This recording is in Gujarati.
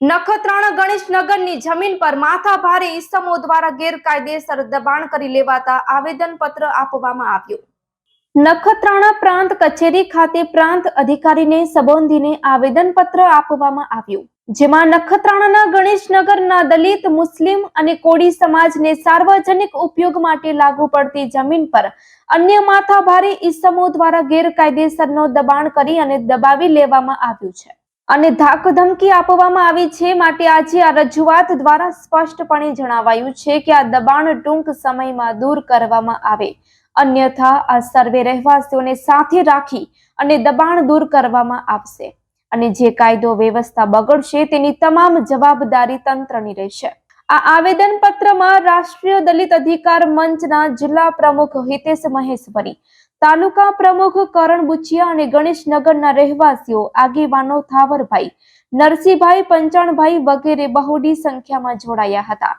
નખત્રાણા ગણેશનગરની જમીન પર માથાભારે ઈસમો દ્વારા ગેરકાયદેસર દબાણ કરી લેવાતા આવેદનપત્ર આપવામાં આવ્યું. નખત્રાણા પ્રાંત કચેરી ખાતે પ્રાંત અધિકારીને સંબોધીને આવેદનપત્ર આપવામાં આવ્યું. જેમાં નખત્રાણાના ગણેશનગરના દલિત, મુસ્લિમ અને કોળી સમાજને સાર્વજનિક ઉપયોગ માટે લાગુ પડતી જમીન પર અન્ય માથાભારે ઈસમો દ્વારા ગેરકાયદેસરનો દબાણ કરી અને દબાવી લેવામાં આવ્યું છે. અને ધાક ધમકી આપવામાં આવી છે માટે આજે આ રજૂઆત દ્વારા સ્પષ્ટપણે જણાવાયું છે કે આ દબાણ ટૂંક સમયમાં દૂર કરવામાં આવે. અન્યથા, આ સર્વે રહેવાસીઓને સાથે રાખી અને દબાણ દૂર કરવામાં આવશે. અને જે કાયદો વ્યવસ્થા બગડશે તેની તમામ જવાબદારી તંત્રની રહેશે. આ આવેદન પત્રમાં રાષ્ટ્રીય દલિત અધિકાર મંચના જિલ્લા પ્રમુખ હિતેશ મહેશ્વરી, તાલુકા પ્રમુખ કરણ બુચિયા અને ગણેશનગરના રહેવાસીઓ, આગેવાનો થાવરભાઈ નરસિંહભાઈ પંચાણભાઈ વગેરે બહોળી સંખ્યામાં જોડાયા હતા.